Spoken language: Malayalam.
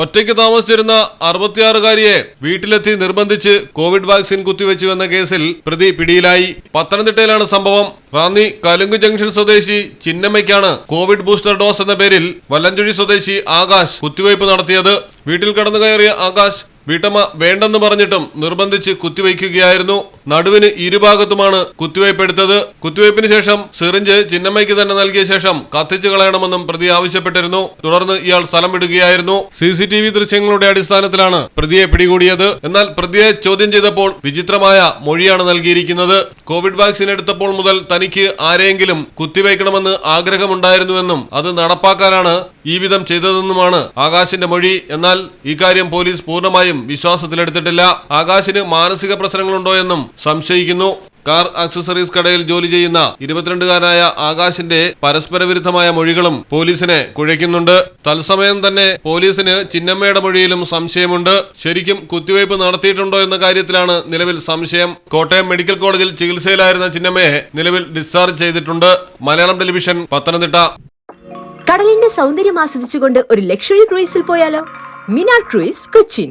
ഒറ്റയ്ക്ക് താമസിച്ചിരുന്ന അറുപത്തിയാറുകാരിയെ വീട്ടിലെത്തി നിർബന്ധിച്ച് കോവിഡ് വാക്സിൻ കുത്തിവെച്ചുവെന്ന കേസിൽ പ്രതി പിടിയിലായി. പത്തനംതിട്ടയിലാണ് സംഭവം. റാന്നി കലുങ്ക് ജംഗ്ഷൻ സ്വദേശി ചിന്നമ്മയ്ക്കാണ് കോവിഡ് ബൂസ്റ്റർ ഡോസ് എന്ന പേരിൽ വല്ലഞ്ചുഴി സ്വദേശി ആകാശ് കുത്തിവയ്പ് നടത്തിയത്. വീട്ടിൽ കടന്നു കയറിയ ആകാശ് വീട്ടമ്മ വേണ്ടെന്ന് പറഞ്ഞിട്ടും നിർബന്ധിച്ച് കുത്തിവയ്ക്കുകയായിരുന്നു. നടുവിന് ഇരുഭാഗത്തുമാണ് കുത്തിവയ്പ് എടുത്തത്. കുത്തിവയ്പ്പിന് ശേഷം സിറിഞ്ച് ചിന്നമ്മയ്ക്ക് തന്നെ നൽകിയ ശേഷം കത്തിച്ചു കളയണമെന്നും പ്രതി ആവശ്യപ്പെട്ടിരുന്നു. തുടർന്ന് ഇയാൾ സ്ഥലം വിടുകയായിരുന്നു. സി സി ടി വി ദൃശ്യങ്ങളുടെ അടിസ്ഥാനത്തിലാണ് പ്രതിയെ പിടികൂടിയത്. എന്നാൽ പ്രതിയെ ചോദ്യം ചെയ്തപ്പോൾ വിചിത്രമായ മൊഴിയാണ് നൽകിയിരിക്കുന്നത്. കോവിഡ് വാക്സിൻ എടുത്തപ്പോൾ മുതൽ തനിക്ക് ആരെയെങ്കിലും കുത്തിവയ്ക്കണമെന്ന് ആഗ്രഹമുണ്ടായിരുന്നുവെന്നും അത് നടപ്പാക്കാനാണ് ഈ വിധം ചെയ്തതെന്നുമാണ് ആകാശിന്റെ മൊഴി. എന്നാൽ ഇക്കാര്യം പോലീസ് പൂർണമായും വിശ്വാസത്തിലെടുത്തിട്ടില്ല. ആകാശിന് മാനസിക പ്രശ്നങ്ങളുണ്ടോ എന്നും സംശയിക്കുന്നു. കാർ ആക്സസറീസ് കടയിൽ ജോലി ചെയ്യുന്ന ഇരുപത്തിരണ്ടുകാരനായ ആകാശിന്റെ പരസ്പര വിരുദ്ധമായ മൊഴികളും പോലീസിനെ കുഴയ്ക്കുന്നുണ്ട്. തത്സമയം തന്നെ പോലീസിന് ചിന്നമ്മയുടെ മൊഴിയിലും സംശയമുണ്ട്. ശരിക്കും കുത്തിവയ്പ് നടത്തിയിട്ടുണ്ടോ എന്ന കാര്യത്തിലാണ് നിലവിൽ സംശയം. കോട്ടയം മെഡിക്കൽ കോളേജിൽ ചികിത്സയിലായിരുന്ന ചിന്നമ്മയെ നിലവിൽ ഡിസ്ചാർജ് ചെയ്തിട്ടുണ്ട്. മലയാളം ടെലിവിഷൻ പത്തനംതിട്ട. കടലിന്റെ സൗന്ദര്യം ആസ്വദിച്ചുകൊണ്ട് ഒരു ലക്ഷറി ക്രൂയിസിൽ പോയാലോ? മിനാ ക്രൂയിസ് കൊച്ചിൻ.